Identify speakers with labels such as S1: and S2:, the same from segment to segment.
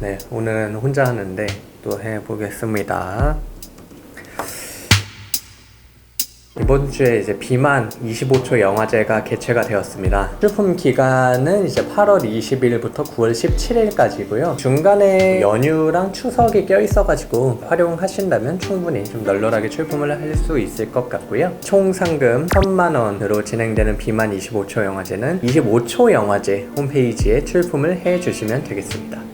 S1: 네, 오늘은 혼자 하는데 또 해보겠습니다. 이번 주에 이제 비만 25초 영화제가 개최가 되었습니다. 출품 기간은 이제 8월 20일부터 9월 17일까지고요. 중간에 연휴랑 추석이 껴 있어가지고 활용하신다면 충분히 좀 널널하게 출품을 할 수 있을 것 같고요. 총 상금 1천만 원으로 진행되는 비만 25초 영화제는 25초 영화제 홈페이지에 출품을 해주시면 되겠습니다.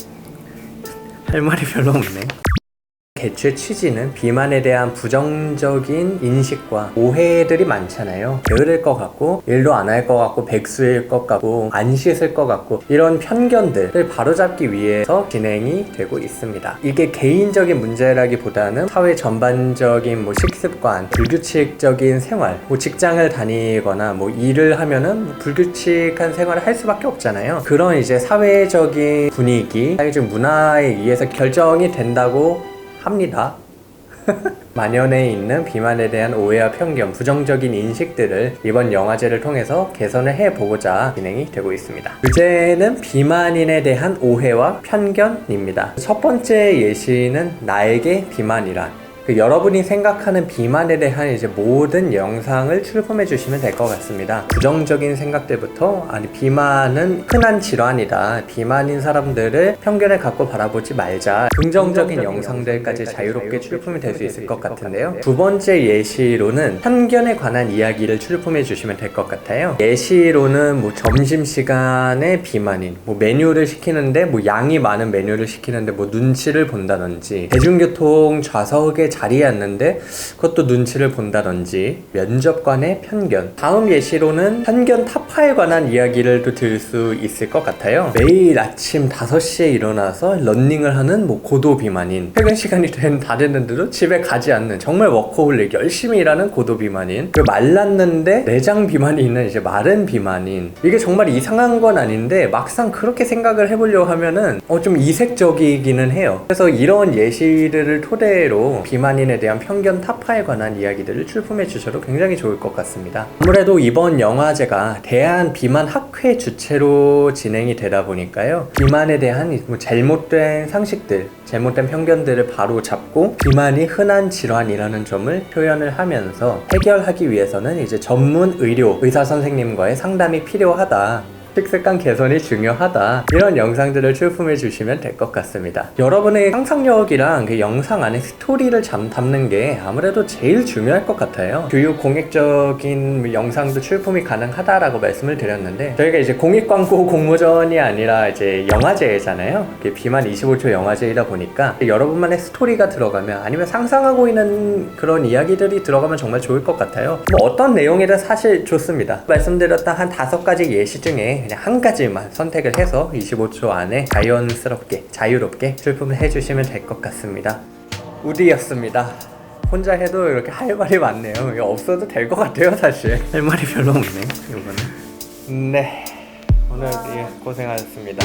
S1: 할 말이 별로 없네. 개최 취지는 비만에 대한 부정적인 인식과 오해들이 많잖아요. 게으를 것 같고, 일도 안 할 것 같고, 백수일 것 같고, 안 씻을 것 같고, 이런 편견들을 바로잡기 위해서 진행이 되고 있습니다. 이게 개인적인 문제라기보다는 사회 전반적인 뭐 식습관, 불규칙적인 생활, 뭐 직장을 다니거나 뭐 일을 하면은 뭐 불규칙한 생활을 할 수밖에 없잖아요. 그런 이제 사회적인 분위기, 사회적 문화에 의해서 결정이 된다고 합니다. 만연해 있는 비만에 대한 오해와 편견, 부정적인 인식들을 이번 영화제를 통해서 개선을 해보고자 진행이 되고 있습니다. 주제는 비만인에 대한 오해와 편견입니다. 첫 번째 예시는 나에게 비만이란 그 여러분이 생각하는 비만에 대한 이제 모든 영상을 출품해 주시면 될 것 같습니다. 부정적인 생각들부터 아니 비만은 흔한 질환이다. 비만인 사람들을 편견을 갖고 바라보지 말자. 긍정적인 영상들까지 자유롭게 출품이 될 수 있을 것 같은데요. 두 번째 예시로는 편견에 관한 이야기를 출품해 주시면 될 것 같아요. 예시로는 뭐 점심 시간에 비만인, 뭐 메뉴를 시키는데 뭐 양이 많은 메뉴를 시키는데 뭐 눈치를 본다든지 대중교통 좌석에 자리에 앉는데 그것도 눈치를 본다든지 면접관의 편견. 다음 예시로는 편견 타파에 관한 이야기를 또 들을 수 있을 것 같아요. 매일 아침 5시에 일어나서 런닝을 하는 뭐 고도 비만인 퇴근 시간이 된 다 됐는데도 집에 가지 않는 정말 워커홀릭 열심히 일하는 고도 비만인 그리고 말랐는데 내장 비만이 있는 이제 마른 비만인. 이게 정말 이상한 건 아닌데 막상 그렇게 생각을 해보려고 하면은 어 좀 이색적이기는 해요. 그래서 이런 예시들을 토대로 비만 인에 대한 편견 타파에 관한 이야기들을 출품해 주셔도 굉장히 좋을 것 같습니다. 아무래도 이번 영화제가 대한 비만 학회 주체로 진행이 되다 보니까요. 비만에 대한 뭐 잘못된 상식들, 잘못된 편견들을 바로 잡고 비만이 흔한 질환이라는 점을 표현을 하면서 해결하기 위해서는 이제 전문 의료 의사 선생님과의 상담이 필요하다. 식습관 개선이 중요하다. 이런 영상들을 출품해 주시면 될 것 같습니다. 여러분의 상상력이랑 그 영상 안에 스토리를 잠, 담는 게 아무래도 제일 중요할 것 같아요. 교육 공익적인 영상도 출품이 가능하다라고 말씀을 드렸는데 저희가 이제 공익 광고 공모전이 아니라 이제 영화제잖아요. 비만 25초 영화제이다 보니까 여러분만의 스토리가 들어가면 아니면 상상하고 있는 그런 이야기들이 들어가면 정말 좋을 것 같아요. 뭐 어떤 내용이든 사실 좋습니다. 말씀드렸던 한 다섯 가지 예시 중에 그냥 한 가지만 선택을 해서 25초 안에 자연스럽게 자유롭게 출품을 해주시면 될 것 같습니다. 우디였습니다. 혼자 해도 이렇게 할 말이 많네요. 이거 없어도 될 것 같아요, 사실. 할 말이 별로 없네, 이거는. 네, 오늘 예, 고생하셨습니다.